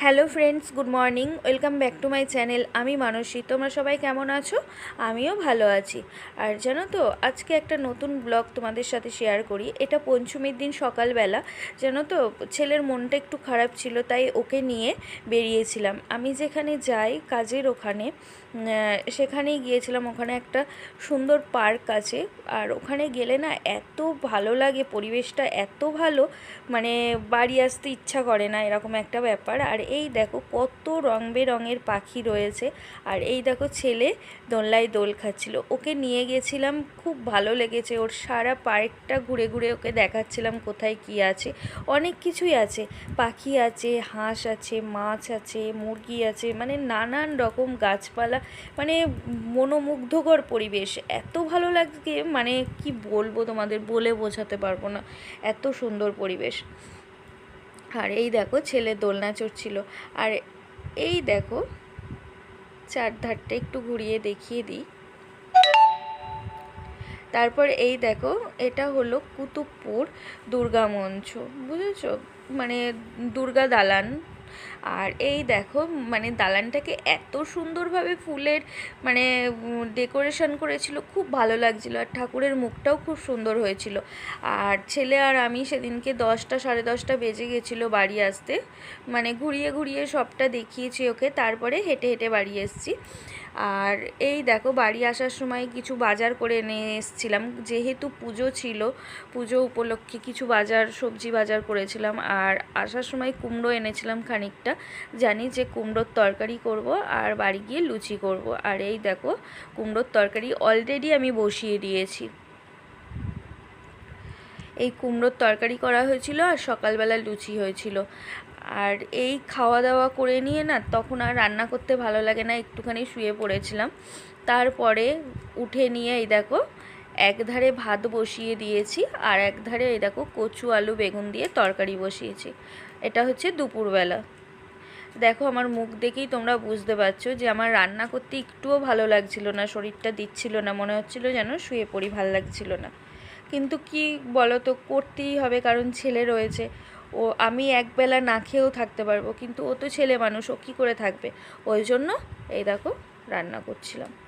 Hello friends, good morning, welcome back to my channel. আমি মানসী, তোমরা সবাই কেমন আছো? আমিও ভালো আছি। আর জানো তো, আজকে একটা নতুন ব্লগ তোমাদের সাথে শেয়ার করি। এটা পঞ্চমীর দিন সকালবেলা। জানো তো, ছেলের মনটা একটু খারাপ ছিল, তাই ওকে নিয়ে বেরিয়েছিলাম। আমি যেখানে যাই, কাজের ওখানে সেখানেই গিয়েছিলাম। ওখানে একটা সুন্দর পার্ক আছে। আর ওখানে গেলে না এত ভালো লাগে, পরিবেশটা এত ভালো মানে বাড়ি আসতে ইচ্ছা করে না, এরকম একটা ব্যাপার। আর এই দেখো কত রং বেরঙের পাখি রয়েছে। আর এই দেখো ছেলে দোলনায় দোল খাচ্ছিল। ওকে নিয়ে গেছিলাম, খুব ভালো লেগেছে। ওর সারা পার্কটা ঘুরে ঘুরে ওকে দেখাচ্ছিলাম কোথায় কি আছে। অনেক কিছুই আছে। পাখি আছে, হাঁস আছে, মাছ আছে, মুরগি আছে মানে নানান রকম গাছপালা মানে মনোমুগ্ধকর পরিবেশ। এত ভালো লাগে মানে কি বলব তোমাদের, বলে বোঝাতে পারব না। এত সুন্দর পরিবেশ। আর এই দেখো, ছেলে দোলনা চড়ছিল। আর এই দেখো, চারধারটা একটু ঘুরিয়ে দেখিয়ে দিই। তারপর এই দেখো, এটা হলো কুতুবপুর দুর্গা মঞ্চ। বুঝেছ? মানে দুর্গা দালান। আর এই দেখো মানে দালানটাকে এত সুন্দরভাবে ফুলের মানে ডেকোরেশন করেছিল, খুব ভালো লাগছিল। আর ঠাকুরের মুখটাও খুব সুন্দর হয়েছিল। আর ছেলে আর আমি সেদিনকে দশটা, সাড়ে দশটা বেজে গেছিল বাড়ি আসতে। মানে ঘুরিয়ে ঘুরিয়ে সবটা দেখিয়েছি ওকে, তারপরে হেঁটে হেঁটে বাড়ি এসেছি। আর এই দেখো বাড়ি আসার সময় কিছু বাজার করে এনে এসেছিলাম। যেহেতু পুজো ছিল, পুজো উপলক্ষে কিছু বাজার, সবজি বাজার করেছিলাম আর আসার সময় কুমড়ো এনেছিলাম খানিকটা। জানি যে কুমড়োর তরকারি করব আর বাড়ি গিয়ে লুচি করব। আর এই দেখো কুমড়োর তরকারি অলরেডি আমি বসিয়ে দিয়েছি। এই কুমড়োর তরকারি করা হয়েছিল আর সকালবেলা লুচি হয়েছিল। আর এই খাওয়া দাওয়া করে নিয়ে না তখন আর রান্না করতে ভালো লাগে না, একটুখানি শুয়ে পড়েছিলাম। তারপরে উঠে নিয়ে এই দেখো এক ধারে ভাত বসিয়ে দিয়েছি আর এক ধারে এই দেখো কচু, আলু, বেগুন দিয়ে তরকারি বসিয়েছি। এটা হচ্ছে দুপুরবেলা। দেখো আমার মুখ দেখেই তোমরা বুঝতে পারছ যে আমার রান্না করতে একটুও ভালো লাগছিল না, শরীরটা দিচ্ছিল না, মনে হচ্ছিল যেন শুয়ে পড়ি, ভালো লাগছিল না। কিন্তু কি বলো তো করতেই হবে কারণ ছেলে রয়েছে। ও, আমি একবেলা না খেয়েও থাকতে পারব, কিন্তু ও তো ছেলে মানুষ, ও কী করে থাকবে? ওই জন্য এই দেখো, রান্না করছিলাম।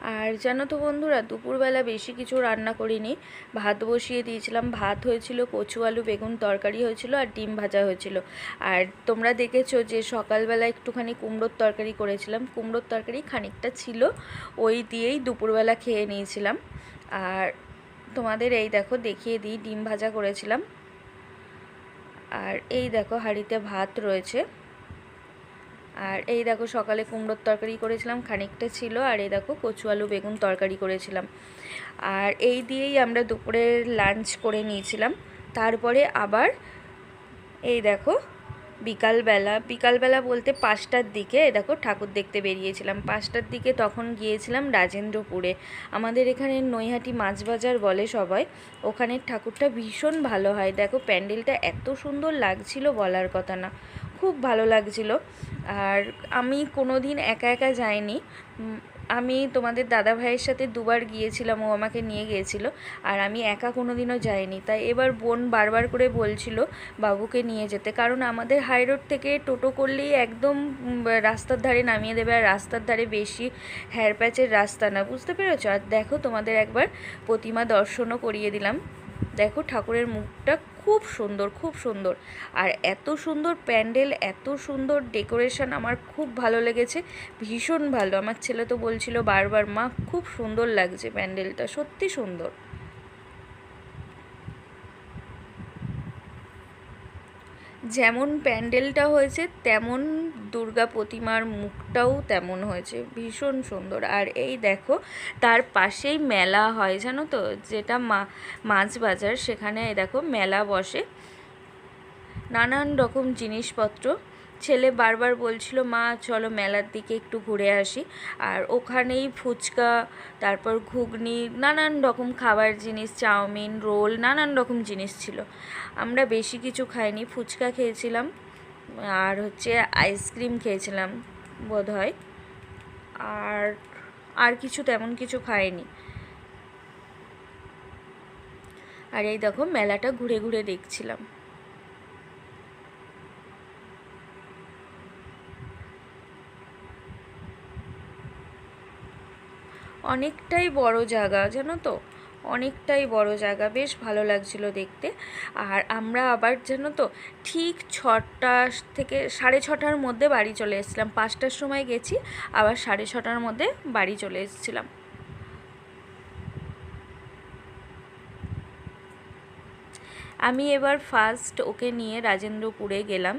আর জানো তো বন্ধুরা, দুপুরবেলা বেশি কিছু রান্না করিনি। ভাত বসিয়ে দিয়েছিলাম। ভাত হয়েছিল কচু, আলু, বেগুন, তরকারি হয়েছিল আর ডিম ভাজা হয়েছিল। আর তোমরা দেখেছ যে সকালবেলা একটুখানি কুমড়োর তরকারি করেছিলাম। কুমড়োর তরকারি খানিকটা ছিল, ওই দিয়েই দুপুরবেলা খেয়ে নিয়েছিলাম। আর তোমাদের এই দেখো, দেখিয়ে দিই, ডিম ভাজা করেছিলাম। আর এই দেখো, হাঁড়িতে ভাত রয়েছে। আর এই দেখো সকালে কুমড়োর তরকারি করেছিলাম, খানিকটা ছিল, আর এই দেখো কচু আলু বেগুন তরকারি করেছিলাম। আর এই দিয়েই আমরা দুপুরের লাঞ্চ করে নিয়েছিলাম। তারপরে আবার এই দেখো বিকালবেলা বিকালবেলা বলতে পাঁচটার দিকে দেখো ঠাকুর দেখতে বেরিয়েছিলাম। পাঁচটার দিকে তখন গিয়েছিলাম রাজেন্দ্রপুরে। আমাদের এখানে নৈহাটি মাছ বাজার বলে সবাই, ওখানের ঠাকুরটা ভীষণ ভালো হয়। দেখো প্যান্ডেলটা এত সুন্দর লাগছিল বলার কথা না। খুব ভালো লাগছিল। আর আমি কোনো দিন একা একা যাইনি। আমি তোমাদের দাদা ভাইয়ের সাথে দুবার গিয়েছিলাম, ও আমাকে নিয়ে গিয়েছিল। আর আমি একা কোনো দিনও যাইনি। তাই এবার বোন বারবার করে বলছিল বাবুকে নিয়ে যেতে। কারণ আমাদের হাই রোড থেকে টোটো করলেই একদম রাস্তার ধারে নামিয়ে দেবে। আর রাস্তার ধারে বেশি হেয়ার প্যাচের রাস্তা না। বুঝতে পেরেছ? আর দেখো তোমাদের একবার প্রতিমা দর্শনও করিয়ে দিলাম। দেখো ঠাকুরের মুখটা খুব সুন্দর খুব সুন্দর। আর এত সুন্দর প্যান্ডেল, এত সুন্দর ডেকোরেশন আমার খুব ভালো লেগেছে, ভীষণ ভালো। আমার ছেলে তো বলছিল বারবার, মা, খুব সুন্দর লাগছে প্যান্ডেলটা, সত্যি সুন্দর। যেমন প্যান্ডেলটা হয়েছে, তেমন দুর্গা প্রতিমার মুখটাও তেমন হয়েছে। ভীষণ সুন্দর। আর এই দেখো, তার পাশেই মেলা হয়, জানো তো? যেটা মা মাছ বাজার সেখানে দেখো মেলা বসে। নানান রকম জিনিসপত্র। ছেলে বারবার বলছিল, মা, চলো মেলার দিকে একটু ঘুরে আসি। আর ওখানেই ফুচকা, তারপর ঘুগনি, নানান রকম খাবার জিনিস, চাউমিন, রোল, নানান রকম জিনিস ছিল। আমরা বেশি কিছু খাইনি, ফুচকা খেয়েছিলাম আর হচ্ছে আইসক্রিম খেয়েছিলাম বোধ হয় আর আর কিছু তেমন কিছু খাইনি। আর এই দেখো, মেলাটা ঘুরে ঘুরে দেখছিলাম। অনেকটাই বড় জায়গা, জানো তো? অনেকটাই বড় জায়গা। বেশ ভালো লাগছিল দেখতে। আর আমরা আবার, জানো তো, ঠিক ছটা থেকে সাড়ে ছটার মধ্যে বাড়ি চলে এসেছিলাম। পাঁচটার সময় গেছি, আবার সাড়ে ছটার মধ্যে বাড়ি চলে এসেছিলাম। আমি এবার ফার্স্ট ওকে নিয়ে রাজেন্দ্রপুরে গেলাম।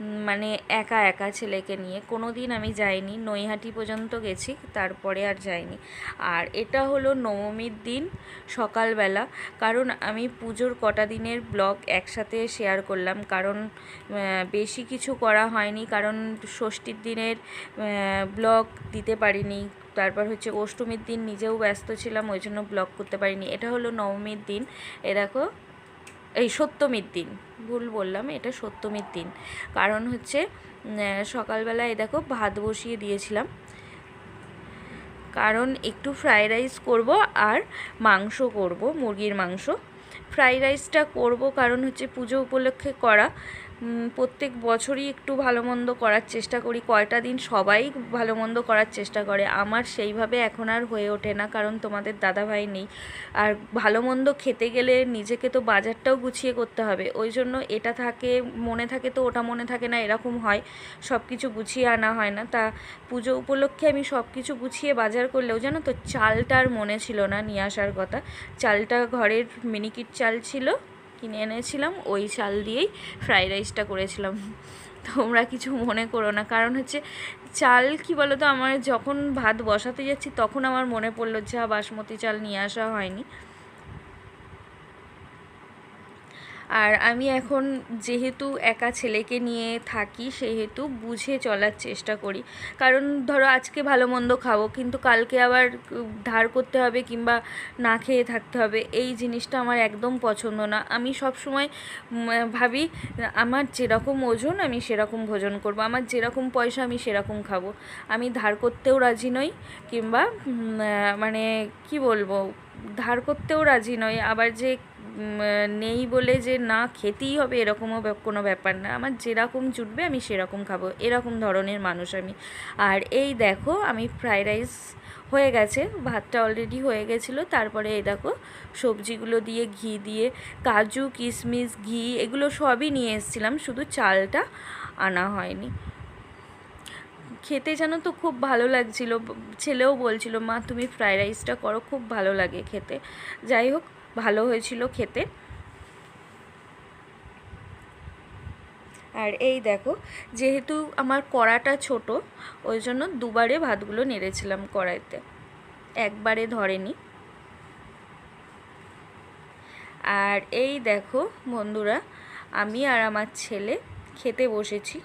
মানে একা একা ছেলেকে নিয়ে। কোনো দিন আমি যাইনি, নৈহাটি পর্যন্ত গেছি, তারপরে আর যাইনি। আর এটা হলো নবমীর দিন, সকালবেলা। কারণ আমি পুজোর কটা দিনের ব্লগ একসাথে শেয়ার করলাম। কারণ বেশি কিছু করা হয়নি। কারণ ষষ্ঠীর দিনের ব্লগ দিতে পারিনি। তারপর হচ্ছে অষ্টমীর দিন নিজেও ব্যস্ত ছিলাম, ওই জন্য ব্লগ করতে পারিনি। এটা হলো নবমীর দিন। এ দেখো এই সত্যমীর দিন। ভুল বললাম, এটা সত্যমীর দিন। কারণ হচ্ছে সকালবেলা এ দেখো ভাত বসিয়ে দিয়েছিলাম। কারণ একটু ফ্রাইড রাইস করব আর মাংস করব, মুরগির মাংস। ফ্রাইড রাইসটা করব কারণ হচ্ছে পুজো উপলক্ষে করা। প্রত্যেক বছরই একটু ভালো মন্দ করার চেষ্টা করি। কয়টা দিন সবাই ভালো মন্দ করার চেষ্টা করে। আমার সেইভাবে এখন আর হয়ে ওঠে না, কারণ তোমাদের দাদাভাই নেই। আর ভালো মন্দ খেতে গেলে নিজেকে তো বাজারটাও গুছিয়ে করতে হবে। ওই জন্য এটা থাকে, মনে থাকে তো ওটা মনে থাকে না, এরকম হয়। সব কিছু গুছিয়ে আনা হয় না। তা পুজো উপলক্ষে আমি সব কিছু গুছিয়ে বাজার করলেও জানো তো, চালটা আর মনে ছিল না নিয়ে আসার কথা। চালটা ঘরের মিনিকিট চাল ছিল। কিনে এনেছিলাম, ওই চাল দিয়েই ফ্রাইড রাইসটা করেছিলাম। তোমরা কিছু মনে করো না, কারণ হচ্ছে চাল কি বলো তো আমার যখন ভাত বসাতে যাচ্ছি তখন আমার মনে পড়ল, যা বাসমতি চাল নিয়ে আসা হয়নি। আর আমি এখন যেহেতু একা ছেলেকে নিয়ে থাকি, সেহেতু বুঝে চলার চেষ্টা করি। কারণ ধরো আজকে ভালো মন্দ খাব, কিন্তু কালকে আবার ধার করতে হবে কিংবা না খেয়ে থাকতে হবে, এই জিনিসটা আমার একদম পছন্দ না। আমি সব সময় ভাবি, আমার যেরকম ওজন আমি সেরকম ভোজন করব, আমার যেরকম পয়সা আমি সেরকম খাব। আমি ধার করতেও রাজি নই কিংবা মানে কি বলব, ধার করতেও রাজি নয় আবার যে নেই বলে যে না খেতেই হবে এরকমও কোনো ব্যাপার না। আমার যেরকম জুটবে আমি সেরকম খাব। এরকম ধরনের মানুষ আমি। আর এই দেখো, আমি ফ্রায়েড রাইস হয়ে গেছে। ভাতটা অলরেডি হয়ে গেছিল। তারপরে এই দেখো, সবজিগুলো দিয়ে ঘি দিয়ে কাজু, কিশমিশ, ঘি, এগুলো সবই নিয়ে এসেছিলাম। শুধু চালটা আনা হয়নি। খেতে যেন তো খুব ভালো লাগছিল। ছেলেও বলছিল, মা, তুমি ফ্রায়েড রাইসটা করো, খুব ভালো লাগে খেতে। যাই হোক ভালো হয়েছিল খেতে। আর এই দেখো, যেহেতু আমার কড়াটা ছোট, ওই জন্য দুবারে ভাতগুলো নেড়েছিলাম কড়াইতে। একবারে ধরেনি। আর এই দেখো বন্ধুরা, আমি আর আমার ছেলে খেতে বসেছি।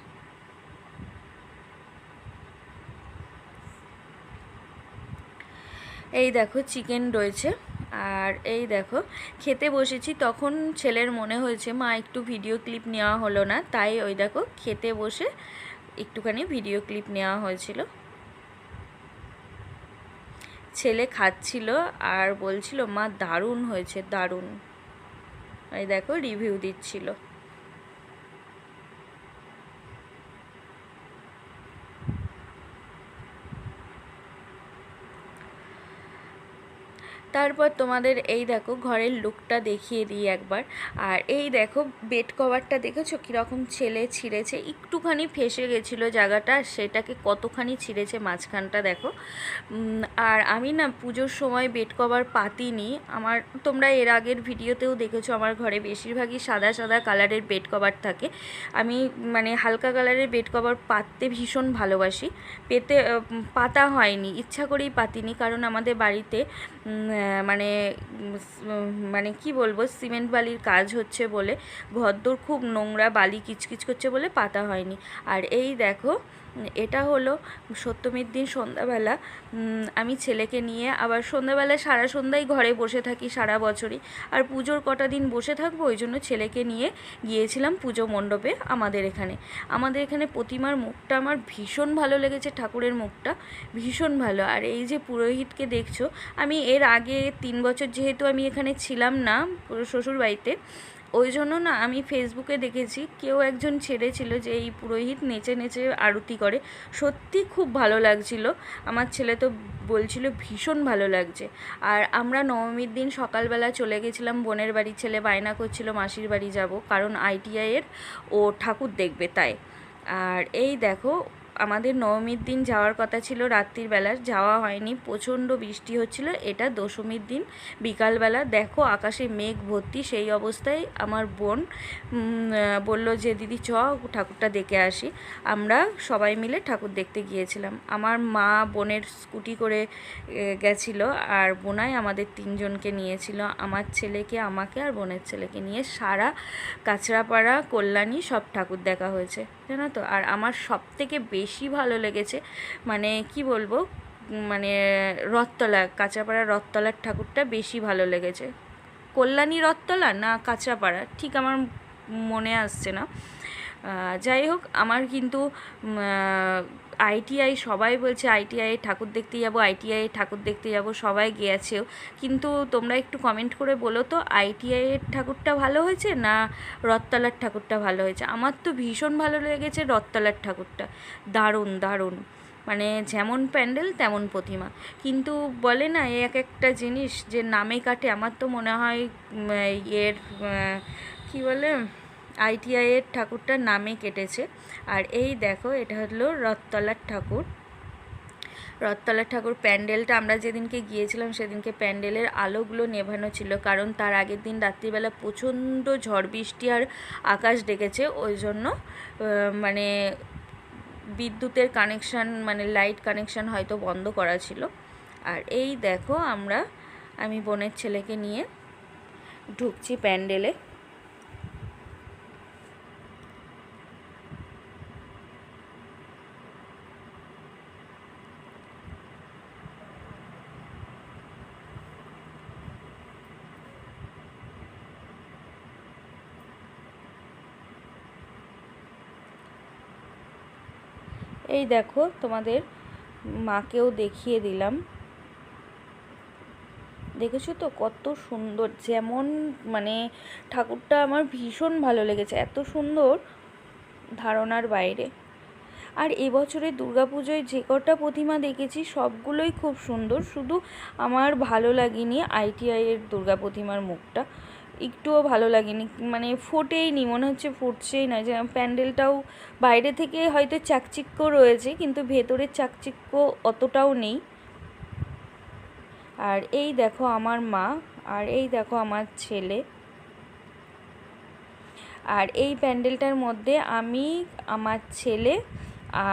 এই দেখো, চিকেন রয়েছে। আর এই দেখো, খেতে বসেছি, তখন ছেলের মনে হয়েছে, মা, একটু ভিডিও ক্লিপ নেওয়া হলো না। তাই ওই দেখো, খেতে বসে একটুখানি ভিডিও ক্লিপ নেওয়া হয়েছিল। ছেলে খাচ্ছিল আর বলছিল, মা, দারুণ হয়েছে, দারুণ। এই দেখো রিভিউ দিচ্ছিল। তারপর তোমাদের এই দেখো ঘরের লুকটা দেখিয়ে দিই একবার। আর এই দেখো বেড কভারটা দেখেছ? কীরকম ছেলে ছিঁড়েছে। একটুখানি ফেসে গেছিল জায়গাটা সেটাকে কতখানি ছিঁড়েছে মাঝখানটা দেখো। আর আমি না পুজোর সময় বেড কভার পাতিনি। আমার, তোমরা এর আগের ভিডিওতেও দেখেছ, আমার ঘরে বেশিরভাগই সাদা সাদা কালারের বেড কভার থাকে। আমি মানে হালকা কালারের বেড কভার পাততে ভীষণ ভালোবাসি। পেতে পাতা হয়নি। ইচ্ছা করেই পাতিনি, কারণ আমাদের বাড়িতে মানে মানে কি বলব, সিমেন্ট বালির কাজ হচ্ছে বলে, ঘরদোর খুব নোংরা, বালি কিচকিচ করছে বলে পাতা হয়নি। আর এই দেখো এটা হলো সপ্তমীর দিন সন্ধ্যাবেলা। আমি ছেলেকে নিয়ে আবার সন্ধ্যাবেলা সারা সন্ধ্যায় ঘরে বসে থাকি সারা বছরই। আর পুজোর কটা দিন বসে থাকব, ওই জন্য ছেলেকে নিয়ে গিয়েছিলাম পুজো মণ্ডপে আমাদের এখানে। আমাদের এখানে প্রতিমার মুখটা আমার ভীষণ ভালো লেগেছে, ঠাকুরের মুখটা ভীষণ ভালো। আর এই যে পুরোহিতকে দেখছ, আমি এর আগে তিন বছর যেহেতু আমি এখানে ছিলাম না শ্বশুর বাড়িতে ওই জন্য না আমি ফেসবুকে দেখেছি কেউ একজন ছেড়েছিল যে এই পুরোহিত নেচে নেচে আরতি করে। সত্যি খুব ভালো লাগছিল। আমার ছেলে তো বলছিল ভীষণ ভালো লাগছে। আর আমরা নবমীর দিন সকালবেলা চলে গেছিলাম, বোনের বাড়ি ছেলে বায়না করছিল মাসির বাড়ি যাব, কারণ আইটিআইয়ের ও ঠাকুর দেখবে তাই। আর এই দেখো আমাদের নবমীর দিন যাওয়ার কথা ছিল রাত্রির বেলা, যাওয়া হয়নি, প্রচণ্ড বৃষ্টি হচ্ছিল, এটা দশমীর দিন, বিকালবেলা। দেখো আকাশে মেঘ ভর্তি, সেই অবস্থায় আমার বোন বলল যে, দিদি, চ, ঠাকুরটা দেখে আসি। আমরা সবাই মিলে ঠাকুর দেখতে গিয়েছিলাম। আমার মা বোনের স্কুটি করে গেছিল আর বোনাই আমাদের তিনজনকে নিয়েছিল। আমার ছেলেকে, আমাকে আর বোনের ছেলেকে নিয়ে সারা কাঁচরাপাড়া কল্যাণী সব ঠাকুর দেখা হয়েছে। জানো তো? আর আমার সব থেকে বেশি ভালো লেগেছে মানে কি বলব মানে রথতলা কাঁচাপাড়া রথতলার ঠাকুরটা বেশি ভালো লেগেছে। কল্যাণী রথতলা না কাঁচাপাড়া? ঠিক আমার মনে আসছে না। যাই হোক, আমার কিন্তু আইটিআই সবাই বলছে আইটিআই ঠাকুর দেখতে যাব আইটিআই ঠাকুর দেখতে যাব, সবাই গিয়েছেও কিন্তু তোমরা একটু কমেন্ট করে বলো তো আইটিআইয়ের ঠাকুরটা ভালো হয়েছে না রথতলার ঠাকুরটা ভালো হয়েছে? আমার তো ভীষণ ভালো লেগেছে রথতলার ঠাকুরটা। দারুণ দারুণ। মানে যেমন প্যান্ডেল, তেমন প্রতিমা। কিন্তু বলে না এক একটা জিনিস যে নামে কাটে, আমার তো মনে হয় এর কী বলে আইটিআইয়ের ঠাকুরটার নামে কেটেছে। আর এই দেখো, এটা হলো রথতলার ঠাকুর। রথতলার ঠাকুর প্যান্ডেলটা, আমরা যেদিনকে গিয়েছিলাম সেদিনকে প্যান্ডেলের আলোগুলো নেভানো ছিল, কারণ তার আগের দিন রাত্রিবেলা প্রচণ্ড ঝড় বৃষ্টি আর আকাশ ডেকেছে। ওই জন্য মানে বিদ্যুতের কানেকশান মানে লাইট কানেকশান হয়তো বন্ধ করা ছিল। আর এই দেখো, আমরা, আমি বোনের ছেলেকে নিয়ে ঢুকছি প্যান্ডেলে। এই দেখো, তোমাদের মাকেও দেখিয়ে দিলাম। দেখেছ তো কত সুন্দর, যেমন মানে ঠাকুরটা আমার ভীষণ ভালো লেগেছে, এত সুন্দর ধারণার বাইরে। আর এবছরের দুর্গাপুজোয় যে কটা প্রতিমা দেখেছি, সবগুলোই খুব সুন্দর, শুধু আমার ভালো লাগেনি আইটিআইয়ের দুর্গা প্রতিমার মুখটা। একটুও ভালো লাগেনি। মানে ফোটেইনি মনে হচ্ছে ফুটছেই না। যে প্যান্ডেলটাও বাইরে থেকে হয়তো চাকচিক্য রয়েছে, কিন্তু ভেতরের চাকচিক্য অতটাও নেই। আর এই দেখো আমার মা, আর এই দেখো আমার ছেলে। আর এই প্যান্ডেলটার মধ্যে আমি, আমার ছেলে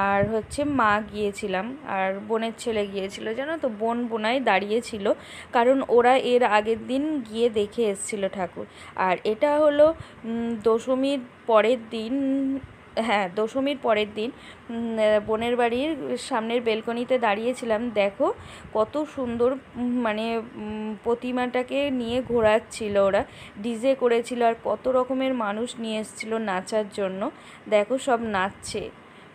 আর হচ্ছে মা গিয়েছিলাম আর বোনের ছেলে গিয়েছিল, জানো তো? বোন বোনাই দাঁড়িয়েছিল কারণ ওরা এর আগের দিন গিয়ে দেখে এসেছিল ঠাকুর। আর এটা হলো দশমীর পরের দিন হ্যাঁ দশমীর পরের দিন বোনের বাড়ির সামনের বেলকনিতে দাঁড়িয়েছিলাম। দেখো কত সুন্দর মানে প্রতিমাটাকে নিয়ে ঘোরাচ্ছিল ওরা ডিজে করেছিল আর কত রকমের মানুষ নিয়ে এসেছিল নাচার জন্য। দেখো সব নাচছে।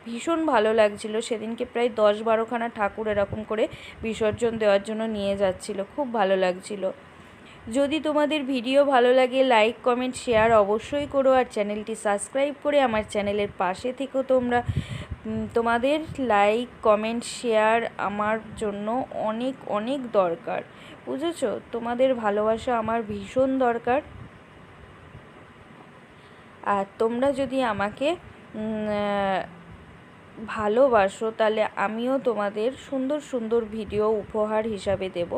ভীষণ ভালো লাগছিল। সেদিনকে প্রায় দশ বারোখানা ঠাকুর এরকম করে বিসর্জন দেওয়ার জন্য নিয়ে যাচ্ছিল। খুব ভালো লাগছিল। যদি তোমাদের ভিডিও ভালো লাগে লাইক কমেন্ট শেয়ার অবশ্যই করো আর চ্যানেলটি সাবস্ক্রাইব করে আমার চ্যানেলের পাশে থেকেও তোমরা। তোমাদের লাইক কমেন্ট শেয়ার আমার জন্য অনেক অনেক দরকার। বুঝেছ? তোমাদের ভালোবাসা আমার ভীষণ দরকার। আর তোমরা যদি আমাকে ভালোবাসো তাহলে আমিও তোমাদের সুন্দর সুন্দর ভিডিও উপহার হিসাবে দেব।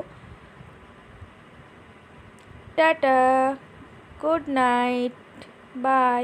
টাটা গুড নাইট বাই।